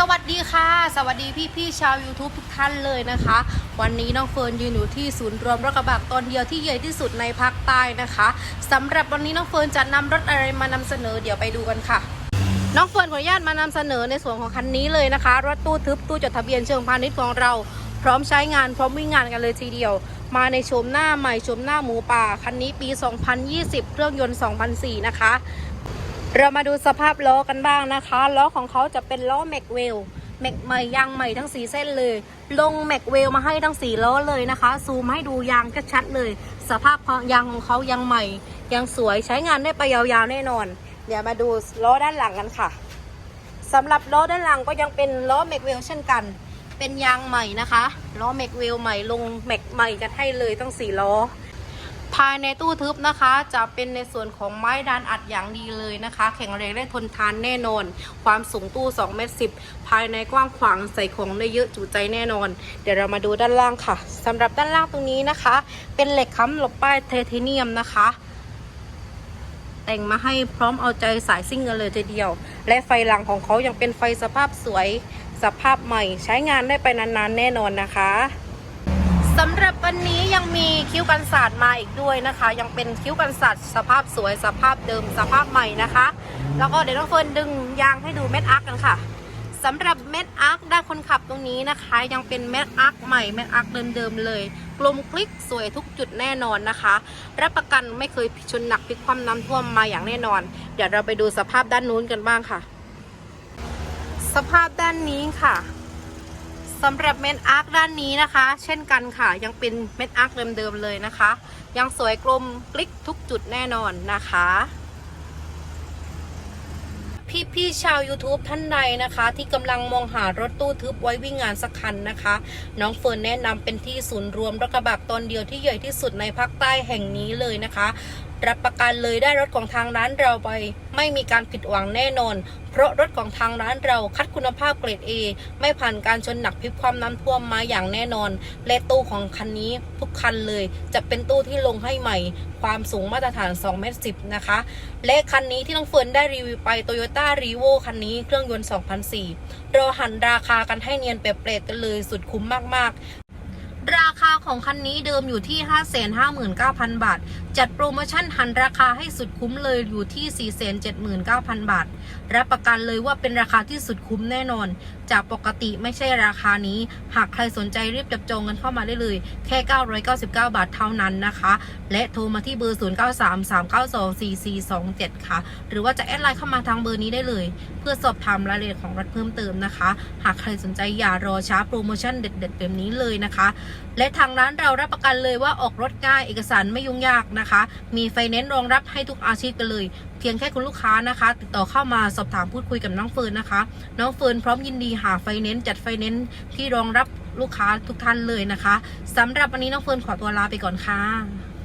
สวัสดีค่ะ สวัสดีพี่พี่ๆชาว YouTube ทุกท่านเลยนะคะ วันนี้น้องเฟิร์นยืนอยู่ที่ศูนย์รวมรถกระบะตอนเดียวที่ใหญ่ที่สุดในภาคใต้นะคะสำหรับวันนี้น้องเฟิร์นจะนำรถอะไรมานำเสนอเดี๋ยวไปดูกันค่ะ น้องเฟิร์นขออนุญาตมานำเสนอในส่วนของคันนี้เลยนะคะ รถตู้ทึบตู้จดทะเบียนเชิงพาณิชย์ของเรา พร้อมใช้งานพร้อมวิ่งงานกันเลยทีเดียว มาในโฉมหน้าใหม่โฉมหน้าหมูป่าคันนี้ปี 2020 เครื่องยนต์ 2004 นะคะ เรามาดูสภาพล้อกันบ้างนะคะล้อของเขาจะเป็นล้อแม็กเวลแม็กใหม่ยางใหม่ทั้งสีเส้นเลย ลงแม็กเวลมาให้ทั้งสีล้อเลยนะคะ ซูมให้ดูยางชัดเลย สภาพยางของเขายังใหม่ ยังสวยใช้งานได้ไปยาวๆแน่นอน เดี๋ยวมาดูล้อด้านหลังกันค่ะสำหรับล้อด้านหลังก็ยังเป็นล้อแม็กเวลเช่นกัน เป็นยางใหม่นะคะล้อแม็กเวลใหม่ลงแม็กใหม่กันให้เลยทั้งสี่ล้อ ภายในตู้ทึบนะคะ จะเป็นในส่วนของไม้ดานอัดอย่างดีเลยนะคะ แข็งแรงและทนทานแน่นอน ความสูงตู้2เมตร10 ภายในกว้างขวางใส่ของได้เยอะจุใจแน่นอน เดี๋ยวเรามาดูด้านล่างค่ะสำหรับด้านล่างตรงนี้นะคะ เป็นเหล็กค้ำหลบป้ายไทเทเนียมนะคะแต่งมาให้พร้อมเอาใจสายซิ่งกันเลยทีเดียว และไฟหลังของเขายังเป็นไฟสภาพสวย สภาพใหม่ใช้งานได้ไปนานๆแน่นอนนะคะ สำหรับวันนี้ยังมีคิ้วกันศาสตร์มาอีกด้วยนะคะ ยังเป็นคิ้วกันศาสตร์สภาพสวยสภาพเดิมสภาพใหม่นะคะ แล้วก็เดี๋ยวน้องเฟิร์นดึงยางให้ดูเม็ดอาร์คกันค่ะสำหรับเม็ดอาร์คด้านคนขับตรงนี้นะคะ ยังเป็นเม็ดอาร์คใหม่เม็ดอาร์คเดิมๆเลย กลมคลิกสวยทุกจุดแน่นอนนะคะ รับประกันไม่เคยชนหนักพลิกคว่ำน้ำท่วมมาอย่างแน่นอน เดี๋ยวเราไปดูสภาพด้านนู้นกันบ้างค่ะ สภาพด้านนี้ค่ะ สำหรับเม็ดอาร์คด้านนี้นะคะ เช่นกันค่ะ ยังเป็นเม็ดอาร์คเดิมๆเลยนะคะ ยังสวยกลมกลิกทุกจุดแน่นอนนะคะ พี่ๆชาว YouTube ท่านใดนะคะ ที่กำลังมองหารถตู้ทึบไว้วิ่งงานสักคันนะคะ น้องเฟิร์นแนะนำเป็นที่ศูนย์รวมรถกระบะตอนเดียวที่ใหญ่ที่สุดในภาคใต้แห่งนี้เลยนะคะรับประกันเลยได้รถของทางร้านเราไป ไม่มีการผิดหวังแน่นอน เพราะรถของทางร้านเราคัดคุณภาพเกรด A ไม่ผ่านการชนหนักพลิกความน้ำท่วมมาอย่างแน่นอน และตู้ของคันนี้ทุกคันเลย จะเป็นตู้ที่ลงให้ใหม่ ความสูงมาตรฐาน2เมตร10นะคะ และคันนี้ที่น้องเฟิร์นได้รีวิวไป Toyota r e v o คันนี้เครื่องยนต์2004เราหันราคากันให้เนียนเปรตๆกันเลยสุดคุ้มมากๆ ราคาของคันนี้เดิมอยู่ที่ 559,000 บาท จัดโปรโมชั่นหันราคาให้สุดคุ้มเลยอยู่ที่ 479,000 บาท รับประกันเลยว่าเป็นราคาที่สุดคุ้มแน่นอน จากปกติไม่ใช่ราคานี้ หากใครสนใจรีบจับจองกันเข้ามาได้เลย แค่ 999 บาทเท่านั้นนะคะ และโทรมาที่เบอร์ 0933924427 ค่ะ หรือว่าจะแอดไลน์เข้ามาทางเบอร์นี้ได้เลย เพื่อสอบถามรายละเอียดของรถเพิ่มเติมนะคะ หากใครสนใจอย่ารอช้าโปรโมชั่นเด็ด ๆ แบบนี้เลยนะคะและทางร้านเรารับประกันเลยว่าออกรถง่ายเอกสารไม่ยุ่งยากนะคะ มีไฟแนนซ์รองรับให้ทุกอาชีพกันเลย เพียงแค่คุณลูกค้านะคะ ติดต่อเข้ามาสอบถามพูดคุยกับน้องเฟิร์นนะคะ น้องเฟิร์นพร้อมยินดีหาไฟแนนซ์จัดไฟแนนซ์ที่รองรับลูกค้าทุกท่านเลยนะคะสำหรับวันนี้น้องเฟิร์นขอตัวลาไปก่อนค่ะ